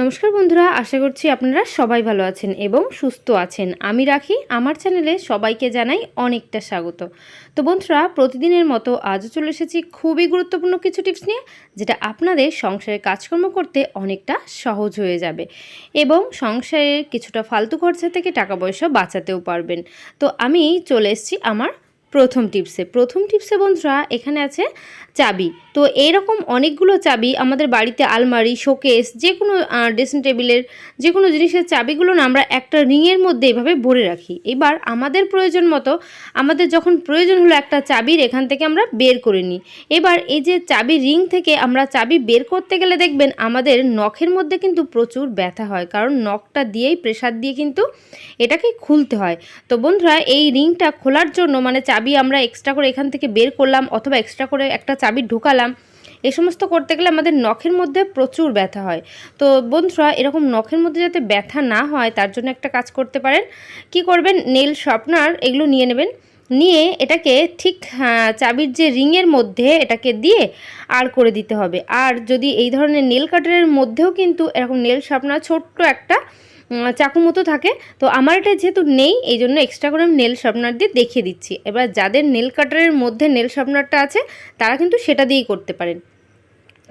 নমস্কার বন্ধুরা, আশা করছি আপনারা সবাই ভালো আছেন এবং সুস্থ আছেন। আমি রাখি, আমার চ্যানেলে সবাইকে জানাই অনেকটা স্বাগত। তো বন্ধুরা, প্রতিদিনের মতো আজও চলে এসেছি খুবই গুরুত্বপূর্ণ কিছু টিপস নিয়ে, যেটা আপনাদের সংসারে কাজকর্ম করতে অনেকটা সহজ হয়ে যাবে এবং সংসারের কিছুটা ফালতু খরচা থেকে টাকা পয়সা বাঁচাতেও পারবেন। তো আমি চলে এসেছি আমার প্রথম টিপসে। প্রথম টিপসে বন্ধুরা এখানে আছে চাবি। তো এইরকম অনেকগুলো চাবি আমাদের বাড়িতে আলমারি, শোকেস যে কোনো ড্রেসিং টেবিলের যে কোনো জিনিসের চাবিগুলো না আমরা একটা রিংয়ের মধ্যে এভাবে ভরে রাখি। এবার আমাদের প্রয়োজন মতো আমাদের যখন প্রয়োজন হলো একটা চাবির এখান থেকে আমরা বের করে নিই। এবার এই যে চাবি রিং থেকে আমরা চাবি বের করতে গেলে দেখবেন আমাদের নখের মধ্যে কিন্তু প্রচুর ব্যথা হয়। কারণ নখটা দিয়েই প্রেসার দিয়ে কিন্তু এটাকে খুলতে হয়। তো বন্ধুরা এই রিংটা খোলার জন্য মানে চাবি আমরা এক্সট্রা করে এখান থেকে বের করলাম অথবা এক্সট্রা করে একটা চাবি ঢুকালাম, এ সমস্ত করতে গেলে আমাদের নখের মধ্যে প্রচুর ব্যথা হয়। তো বন্ধুরা, এরকম নখের মধ্যে যাতে ব্যথা না হয়, তার জন্য একটা কাজ করতে পারেন। কি করবেন? নেল শার্পনার এগুলো নিয়ে নেবেন। নিয়ে এটাকে ঠিক চাবির যে রিংয়ের মধ্যে এটাকে দিয়ে আর করে দিতে হবে। আর যদি এই ধরনের নেল কাটারের মধ্যেও কিন্তু এরকম নেল শার্পনার ছোট্ট একটা চাকু মতো থাকে। তো আমার এটা যেহেতু নেই, এই জন্য এক্সট্রা করে আমি নেল শার্পনার দিয়ে দেখিয়ে দিচ্ছি। এবার যাদের নেল কাটারের মধ্যে নেল শার্পনারটা আছে, তারা কিন্তু সেটা দিয়েই করতে পারেন।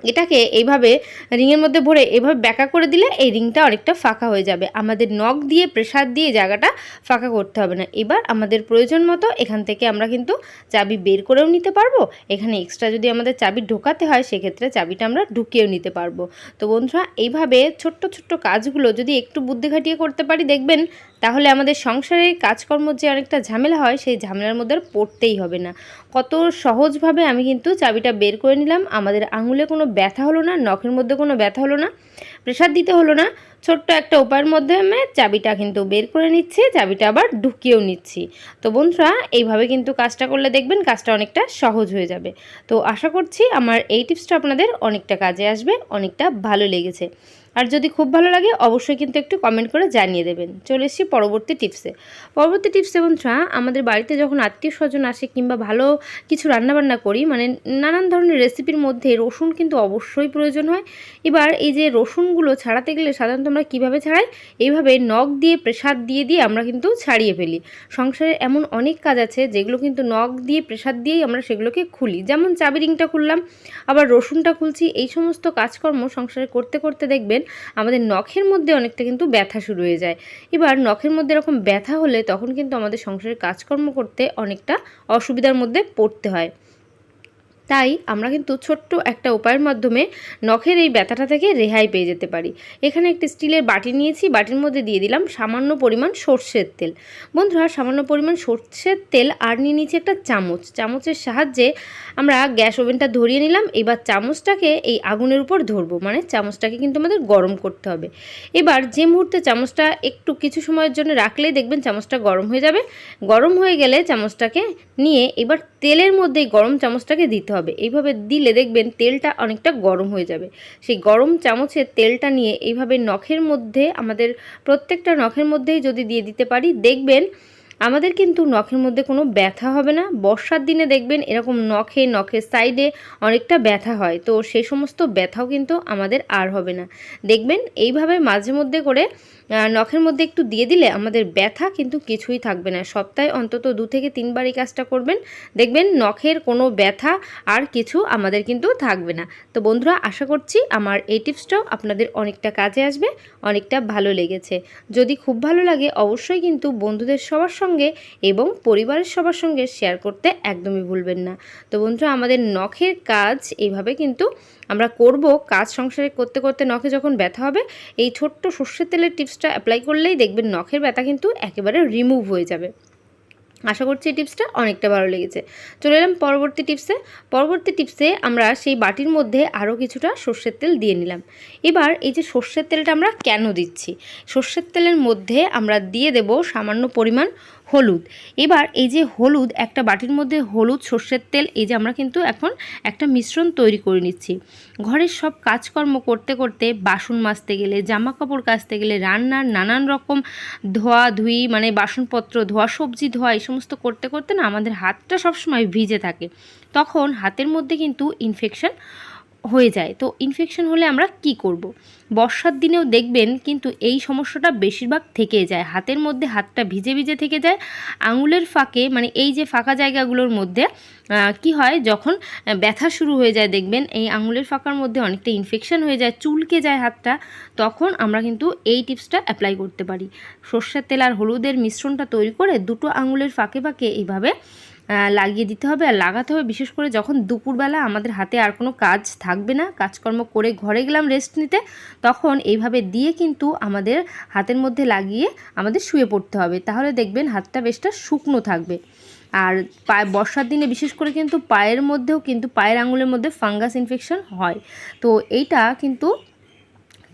এটাকে এইভাবে রিংয়ের মধ্যে ভরে এভাবে ব্যাকা করে দিলে এই রিংটা অনেকটা ফাঁকা হয়ে যাবে। আমাদের নখ দিয়ে, প্রেসার দিয়ে জায়গাটা ফাঁকা করতে হবে না। এবার আমাদের প্রয়োজন মতো এখান থেকে আমরা কিন্তু চাবি বের করেও নিতে পারব। এখানে এক্সট্রা যদি আমাদের চাবি ঢোকাতে হয়, সেক্ষেত্রে চাবিটা আমরা ঢুকিয়েও নিতে পারব। তো বন্ধুরা, এইভাবে ছোট্ট ছোট্ট কাজগুলো যদি একটু বুদ্ধি খাটিয়ে করতে পারি, দেখবেন তাহলে আমাদের সংসারের কাজকর্ম যে অনেকটা ঝামেলা হয়, সেই ঝামেলার মধ্যে পড়তেই হবে না। কত সহজভাবে আমি কিন্তু চাবিটা বের করে নিলাম। আমাদের আঙুলে কোনো ব্যথা হলো না, নখের মধ্যে কোনো ব্যথা হলো না, প্রেশার দিতে হলো না। ছোট্ট একটা উপায়ের মধ্যে আমি চাবিটা কিন্তু বের করে নিচ্ছি, চাবিটা আবার ঢুকিয়েও নিচ্ছি। তো বন্ধুরা, এইভাবে কিন্তু কাজটা করলে দেখবেন কাজটা অনেকটা সহজ হয়ে যাবে। তো আশা করছি আমার এই টিপসটা আপনাদের অনেকটা কাজে আসবে, অনেকটা ভালো লেগেছে। আর যদি খুব ভালো লাগে, অবশ্যই কিন্তু একটু কমেন্ট করে জানিয়ে দেবেন। চলে এসেছি পরবর্তী টিপসে পরবর্তী টিপসে বন্ধুরা, আমাদের বাড়িতে যখন আত্মীয় স্বজন আসে কিংবা ভালো কিছু রান্নাবান্না করি মানে নানান ধরনের রেসিপির মধ্যে রসুন কিন্তু অবশ্যই প্রয়োজন হয়। এবার এই যে রসুনগুলো ছাড়াতে গেলে সাধারণত আমরা কীভাবে ছাড়াই? এইভাবে নখ দিয়ে প্রেসার দিয়ে দিয়ে আমরা কিন্তু ছাড়িয়ে ফেলি। সংসারে এমন অনেক কাজ আছে, যেগুলো কিন্তু নখ দিয়ে প্রেসার দিয়েই আমরা সেগুলোকে খুলি। যেমন চাবি রিংটা খুললাম, আবার রসুনটা খুলছি, এই সমস্ত কাজকর্ম সংসারে করতে করতে দেখবেন আমাদের নখের মধ্যে অনেকটা কিন্তু ব্যথা শুরু হয়ে যায়। এবার নখের মধ্যে এরকম ব্যথা হলে তখন কিন্তু আমাদের সংসারের কাজকর্ম করতে অনেকটা অসুবিধার মধ্যে পড়তে হয়। তাই আমরা কিন্তু ছোট্ট একটা উপায়ের মাধ্যমে নখের এই ব্যথাটা থেকে রেহাই পেয়ে যেতে পারি। এখানে একটি স্টিলের বাটি নিয়েছি, বাটির মধ্যে দিয়ে দিলাম সামান্য পরিমাণ সর্ষের তেল। বন্ধুরা, সামান্য পরিমাণ সর্ষের তেল আর নিয়ে নিয়েছি একটা চামচ। চামচের সাহায্যে আমরা গ্যাস ওভেনটা ধরিয়ে নিলাম, এবার চামচটাকে এই আগুনের উপর ধরবো। মানে চামচটাকে কিন্তু আমাদের গরম করতে হবে। এবার যে মুহূর্তে চামচটা একটু কিছু সময়ের জন্য রাখলেই দেখবেন চামচটা গরম হয়ে যাবে। গরম হয়ে গেলে চামচটাকে নিয়ে এবার তেলের মধ্যে গরম চামচটাকে দিতে হবে। এইভাবে দিলে দেখবেন তেলটা অনেকটা গরম হয়ে যাবে। সেই গরম চামচের তেলটা নিয়ে এইভাবে নখের মধ্যে, আমাদের প্রত্যেকটা নখের মধ্যেই যদি দিয়ে দিতে পারি, দেখবেন আমাদের কিন্তু নখের মধ্যে কোনো ব্যথা হবে না। বর্ষার দিনে দেখবেন এরকম নখে, নখের সাইডে অনেকটা ব্যথা হয়। তো সেই সমস্ত ব্যথাও কিন্তু আমাদের আর হবে না। দেখবেন এইভাবে মাঝে মধ্যে করে নখের মধ্যে একটু দিয়ে দিলে আমাদের ব্যথা কিন্তু কিছুই থাকবে না। সপ্তাহে অন্তত দু থেকে তিনবার এই কাজটা করবেন। দেখবেন নখের কোনো ব্যথা আর কিছু আমাদের কিন্তু থাকবে না। তো বন্ধুরা, আশা করছি আমার এই টিপসটাও আপনাদের অনেকটা কাজে আসবে, অনেকটা ভালো লেগেছে। যদি খুব ভালো লাগে, অবশ্যই কিন্তু বন্ধুদের সবার সঙ্গে এবং পরিবারের সবার সঙ্গে শেয়ার করতে একদমই ভুলবেন না। তো বন্ধুরা, আমাদের নখের কাজ এইভাবে কিন্তু আমরা করব। কাজ সংসারে করতে করতে নখে যখন ব্যথা হবে, এই ছোট্ট সর্ষের তেলের টিপসটা অ্যাপ্লাই করলেই দেখবেন নখের ব্যথা কিন্তু একেবারে রিমুভ হয়ে যাবে। আশা করছি এই টিপসটা অনেকটা ভালো লেগেছে। চলে এলাম পরবর্তী টিপসে পরবর্তী টিপসে আমরা সেই বাটির মধ্যে আরও কিছুটা সর্ষের তেল দিয়ে নিলাম। এবার এই যে সর্ষের তেলটা আমরা কেন দিচ্ছি? সর্ষের তেলের মধ্যে আমরা দিয়ে দেব সামান্য পরিমাণ হলুদ। এবার এই যে হলুদ, একটা বাটির মধ্যে হলুদ, সর্ষের তেল, এই যে আমরা কিন্তু এখন একটা মিশ্রণ তৈরি করে নিচ্ছি। ঘরের সব কাজকর্ম করতে করতে বাসন মাজতে গেলে জামা কাপড় কাচতে গেলে, রান্নার নানান রকম ধোয়া ধুই মানে বাসনপত্র ধোয়া, সবজি ধোয়া, এই সমস্ত করতে করতে না আমাদের হাতটা সবসময় ভিজে থাকে। তখন হাতের মধ্যে কিন্তু ইনফেকশন হয়ে যায়। তো ইনফেকশন হলে আমরা কি করব। বর্ষার দিনেও দেখবেন কিন্তু এই সমস্যাটা বেশিরভাগ থেকে যায়। হাতের মধ্যে হাতটা ভিজে ভিজে থেকে যায়। আঙুলের ফাঁকে মানে এই যে ফাঁকা জায়গাগুলোর মধ্যে কি হয়? যখন ব্যথা শুরু হয়ে যায় দেখবেন, এই আঙুলের ফাঁকার মধ্যে অনেকটা ইনফেকশন হয়ে যায়, চুলকে যায় হাতটা, তখন আমরা কিন্তু এই টিপসটা অ্যাপ্লাই করতে পারি। সর্ষের তেল আর হলুদের মিশ্রণটা তৈরি করে দুটো আঙুলের ফাঁকে ফাঁকে এইভাবে লাগিয়ে দিতে হবে আর লাগাতে হবে। বিশেষ করে যখন দুপুরবেলা আমাদের হাতে আর কোনো কাজ থাকবে না, কাজকর্ম করে ঘরে গেলাম রেস্ট নিতে, তখন এইভাবে দিয়ে কিন্তু আমাদের হাতের মধ্যে লাগিয়ে আমাদের শুয়ে পড়তে হবে। তাহলে দেখবেন হাতটা বেশটা শুকনো থাকবে। আর পায়ে, বর্ষার দিনে বিশেষ করে কিন্তু পায়ের মধ্যেও কিন্তু পায়ের আঙুলের মধ্যে ফাঙ্গাস ইনফেকশন হয়। তো এইটা কিন্তু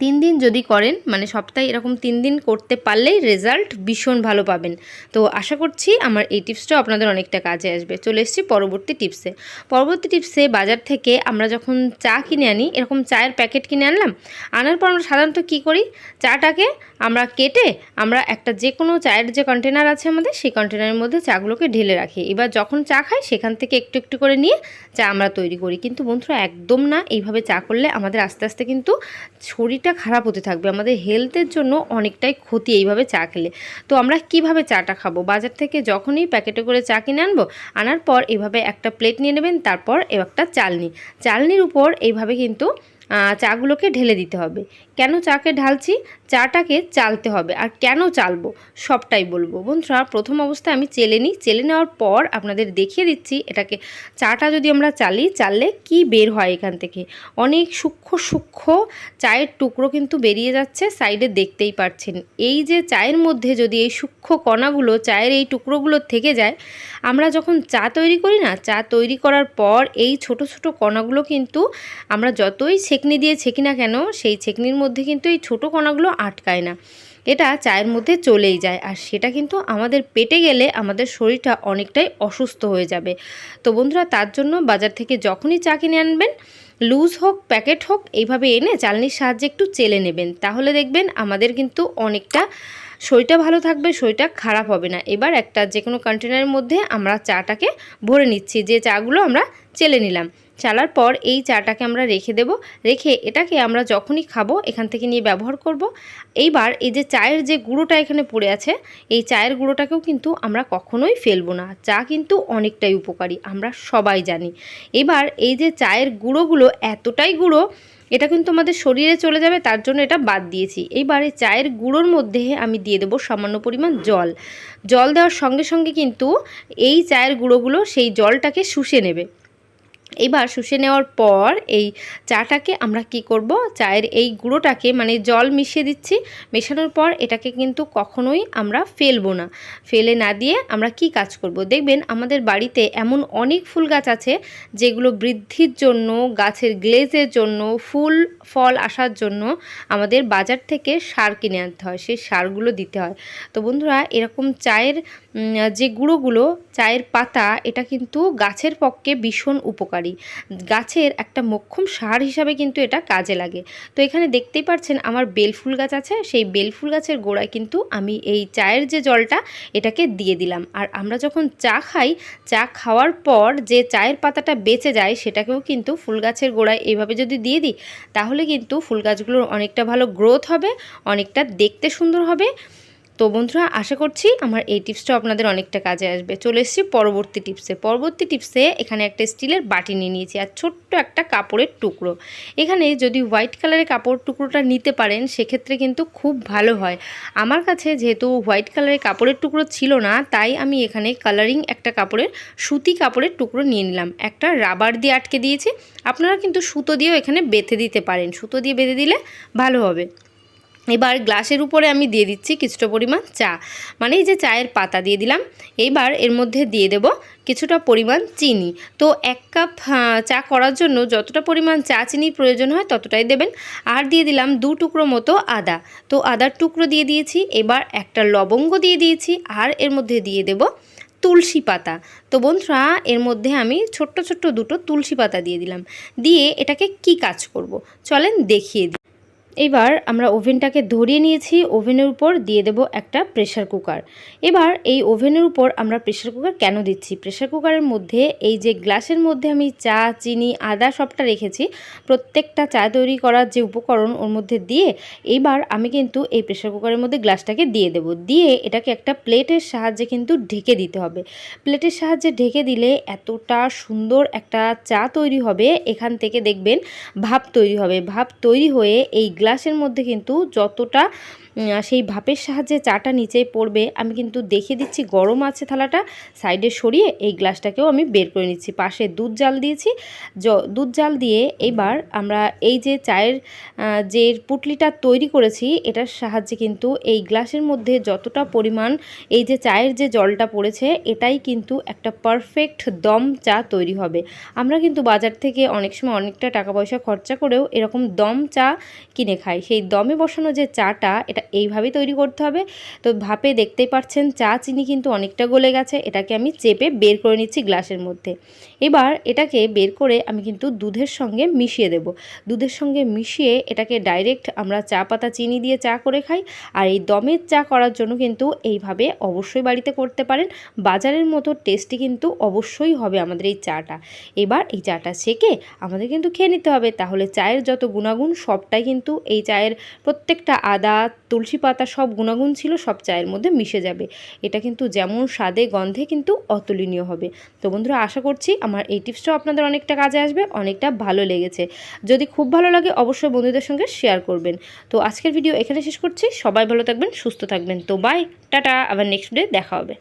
তিন দিন যদি করেন মানে সপ্তাহে এরকম তিন দিন করতে পারলেই রেজাল্ট ভীষণ ভালো পাবেন। তো আশা করছি আমার এই টিপসটাও আপনাদের অনেকটা কাজে আসবে। চলে এসেছি পরবর্তী টিপসে পরবর্তী টিপসে বাজার থেকে আমরা যখন চা কিনে আনি, এরকম চায়ের প্যাকেট কিনে আনলাম, আনার পর আমরা সাধারণত কী করি? চাটাকে আমরা কেটে আমরা একটা যে কোনো চায়ের যে কন্টেনার আছে আমাদের, সেই কন্টেনারের মধ্যে চাগুলোকে ঢেলে রাখি। এবার যখন চা খাই, সেখান থেকে একটু একটু করে নিয়ে চা আমরা তৈরি করি। কিন্তু বন্ধুরা, একদম না। এইভাবে চা করলে আমাদের আস্তে আস্তে কিন্তু শরীরটা খারাপ হতে থাকবে। আমাদের হেলথের জন্য অনেকটাই ক্ষতি এইভাবে চা খেলে। তো আমরা কীভাবে চাটা খাব? বাজার থেকে যখনই প্যাকেটে করে চা কিনে আনব, আনার পর এভাবে একটা প্লেট নিয়ে নেবেন, তারপর একটা চালনি। চালনির উপর এইভাবে কিন্তু চাগুলোকে ঢেলে দিতে হবে। কেন চাকে ঢালছি? চাটাকে চালতে হবে। আর কেন চালবো? সবটাই বলব। বন্ধুরা, প্রথম অবস্থায় আমি চেলে নিই। চেলে নেওয়ার পর আপনাদের দেখিয়ে দিচ্ছি এটাকে। চাটা যদি আমরা চালি, চাললে কি বের হয় এখান থেকে? অনেক সূক্ষ্ম সূক্ষ্ম চায়ের টুকরো কিন্তু বেরিয়ে যাচ্ছে, সাইডে দেখতেই পাচ্ছেন এই যে চায়ের মধ্যে যদি এই সূক্ষ্ম কণাগুলো, চায়ের এই টুকরোগুলো থেকে যায়, আমরা যখন চা তৈরি করি না, চা তৈরি করার পর এই ছোট ছোট কণাগুলো কিন্তু আমরা যতই ছেকনি দিয়ে ছেঁকি না কেন, সেই ছেকনির মধ্যে কিন্তু এই ছোট কণাগুলো আটকায় না। এটা চায়ের মধ্যে চলেই যায়। আর সেটা কিন্তু আমাদের পেটে গেলে আমাদের শরীরটা অনেকটাই অসুস্থ হয়ে যাবে। তো বন্ধুরা, তার জন্য বাজার থেকে যখনই চা কিনে আনবেন, লুজ হোক, প্যাকেট হোক, এইভাবে এনে চালনির সাহায্যে একটু চেলে নেবেন। তাহলে দেখবেন আমাদের কিন্তু অনেকটা শরীরটা ভালো থাকবে, শরীরটা খারাপ হবে না। এবার একটা যে কোনো কন্টেনারের মধ্যে আমরা চাটাকে ভরে নিচ্ছি। যে চাগুলো আমরা চেলে নিলাম। চালার পর এই চাটাকে আমরা রেখে দেব। রেখে এটাকে আমরা যখনই খাব, এখান থেকে নিয়ে ব্যবহার করব। এইবার এই যে চায়ের যে গুঁড়োটা এখানে পড়ে আছে, এই চায়ের গুঁড়োটাকেও কিন্তু আমরা কখনোই ফেলব না। চা কিন্তু অনেকটাই উপকারী, আমরা সবাই জানি। এবার এই যে চায়ের গুঁড়োগুলো এতটাই গুঁড়ো, এটা কিন্তু আমাদের শরীরে চলে যাবে, তার জন্য এটা বাদ দিয়েছি। এইবার এই চায়ের গুঁড়োর মধ্যে আমি দিয়ে দেবো সামান্য পরিমাণ জল। জল দেওয়ার সঙ্গে সঙ্গে কিন্তু এই চায়ের গুঁড়োগুলো সেই জলটাকে শুষে নেবে। এবার শুষে নেওয়ার পর এই চাটাকে আমরা কি করব? চায়ের এই গুঁড়োটাকে মানে জল মিশিয়ে দিচ্ছি। মেশানোর পর এটাকে কিন্তু কখনোই আমরা ফেলব না। ফেলে না দিয়ে আমরা কি কাজ করব? দেখবেন আমাদের বাড়িতে এমন অনেক ফুল গাছ আছে যেগুলো বৃদ্ধির জন্য, গাছের গ্লেজের জন্য, ফুল, ফল আসার জন্য আমাদের বাজার থেকে সার কিনে আনতে হয়। সেই সারগুলো দিতে হয়। তো বন্ধুরা, এরকম চায়ের যে গুঁড়োগুলো, চায়ের পাতা, এটা কিন্তু গাছের পক্ষে ভীষণ উপকারী। গাছের একটা মোক্ষম সার হিসাবে কিন্তু এটা কাজে লাগে। তো এখানে দেখতেই পাচ্ছেন আমার বেলফুল গাছ আছে, সেই বেলফুল গাছের গোড়ায় কিন্তু আমি এই চায়ের যে জলটা, এটাকে দিয়ে দিলাম। আর আমরা যখন চা খাই, চা খাওয়ার পর যে চায়ের পাতাটা বেঁচে যায়, সেটাকেও কিন্তু ফুল গাছের গোড়ায় এইভাবে যদি দিয়ে দিই, তাহলে কিন্তু ফুল গাছগুলোর অনেকটা ভালো গ্রোথ হবে, অনেকটা দেখতে সুন্দর হবে। তো বন্ধুরা, আশা করছি আমার এই টিপসটা আপনাদের অনেকটা কাজে আসবে। চলে এসেছি পরবর্তী টিপসে। পরবর্তী টিপসে এখানে একটা স্টিলের বাটি নিয়ে নিয়েছি আর ছোট্ট একটা কাপড়ের টুকরো। এখানে যদি হোয়াইট কালারের কাপড় টুকরোটা নিতে পারেন, সেক্ষেত্রে কিন্তু খুব ভালো হয়। আমার কাছে যেহেতু হোয়াইট কালারের কাপড়ের টুকরো ছিল না, তাই আমি এখানে কালারিং একটা কাপড়ের, সুতি কাপড়ের টুকরো নিয়ে নিলাম। একটা রাবার দিয়ে আটকে দিয়েছি। আপনারা কিন্তু সুতো দিয়েও এখানে বেঁধে দিতে পারেন। সুতো দিয়ে বেঁধে দিলে ভালো হবে। এবার গ্লাসের উপরে আমি দিয়ে দিচ্ছি কিছুটা পরিমাণ চা। মানে এই যে চায়ের পাতা দিয়ে দিলাম এইবার এর মধ্যে দিয়ে দেব কিছুটা পরিমাণ চিনি। তো এক কাপ চা করার জন্য যতটা পরিমাণ চা চিনি প্রয়োজন হয় ততটাই দেবেন। আর দিয়ে দিলাম দু টুকরো মতো আদা। তো আদার টুকরো দিয়ে দিয়েছি, এবার একটা লবঙ্গ দিয়ে দিয়েছি, আর এর মধ্যে দিয়ে দেব তুলসী পাতা। তো বন্ধুরা, এর মধ্যে আমি ছোট্ট ছোট্ট দুটো তুলসী পাতা দিয়ে দিলাম। দিয়ে এটাকে কি কাজ করব? চলেন দেখিয়ে দিই। এবার আমরা ওভেনটাকে ধরিয়ে নিয়েছি, ওভেনের উপর দিয়ে দেব একটা প্রেশার কুকার এবার এই ওভেনের উপর আমরা প্রেশার কুকার কেন দিচ্ছি? প্রেশার কুকারের মধ্যে এই যে গ্লাসের মধ্যে আমি চা, চিনি, আদা সবটা রেখেছি, প্রত্যেকটা চা তৈরি করার যে উপকরণ ওর মধ্যে দিয়ে এইবার আমি কিন্তু এই প্রেশার কুকারের মধ্যে গ্লাসটাকে দিয়ে দেব। দিয়ে এটাকে একটা প্লেটের সাহায্যে কিন্তু ঢেকে দিতে হবে। প্লেটের সাহায্যে ঢেকে দিলে এতটা সুন্দর একটা চা তৈরি হবে। এখান থেকে দেখবেন ভাপ তৈরি হবে। ভাপ তৈরি হয়ে এই গ্লাসের মধ্যে কিন্তু যতটা সেই ভাপের সাহায্যে চাটা নিচে পড়বে, আমি কিন্তু দেখে দিচ্ছি গরম আছে থালাটা, সাইডে সরিয়ে এই গ্লাসটাকেও আমি বের করে নিচ্ছি। পাশে দুধ জাল দিয়েছি দুধ জাল দিয়ে এবার আমরা এই যে চায়ের যে পুটলিটা তৈরি করেছি, এটার সাহায্যে কিন্তু এই গ্লাসের মধ্যে যতটা পরিমাণ এই যে চায়ের যে জলটা পড়েছে, এটাই কিন্তু একটা পারফেক্ট দম চা তৈরি হবে। আমরা কিন্তু বাজার থেকে অনেক সময় অনেকটা টাকা পয়সা খরচা করেও এরকম দম চা কিনে খাই সেই দমে বসানো যে চাটা, এটা এইভাবেই তৈরি করতে হবে। তো ভাপে দেখতেই পাচ্ছেন, চা চিনি কিন্তু অনেকটা গলে গেছে। এটাকে আমি চেপে বের করে নিচ্ছি গ্লাসের মধ্যে। এবার এটাকে বের করে আমি কিন্তু দুধের সঙ্গে মিশিয়ে দেব। দুধের সঙ্গে মিশিয়ে এটাকে ডাইরেক্ট আমরা চা পাতা চিনি দিয়ে চা করে খাই। আর এই দমের চা করার জন্য কিন্তু এইভাবে অবশ্যই বাড়িতে করতে পারেন। বাজারের মতো টেস্টি কিন্তু অবশ্যই হবে আমাদের এই চাটা। এবার এই চাটা সেকে আমাদের কিন্তু খেয়ে নিতে হবে। তাহলে চায়ের যত গুণাগুণ, সবটাই কিন্তু এই চায়ের প্রত্যেকটা আদা, তুলসী পাতা সব গুণাগুণ ছিল, সব চায়ের মধ্যে মিশে যাবে। এটা কিন্তু যেমন স্বাদে, গন্ধে কিন্তু অতুলনীয় হবে। তো বন্ধুরা, আশা করছি আমার এই টিপসটাও আপনাদের অনেকটা কাজে আসবে, অনেকটা ভালো লেগেছে। যদি খুব ভালো লাগে, অবশ্যই বন্ধুদের সঙ্গে শেয়ার করবেন। তো আজকের ভিডিও এখানে শেষ করছি। সবাই ভালো থাকবেন, সুস্থ থাকবেন। তো বাই টাটা। আবার নেক্সট ডে দেখা হবে।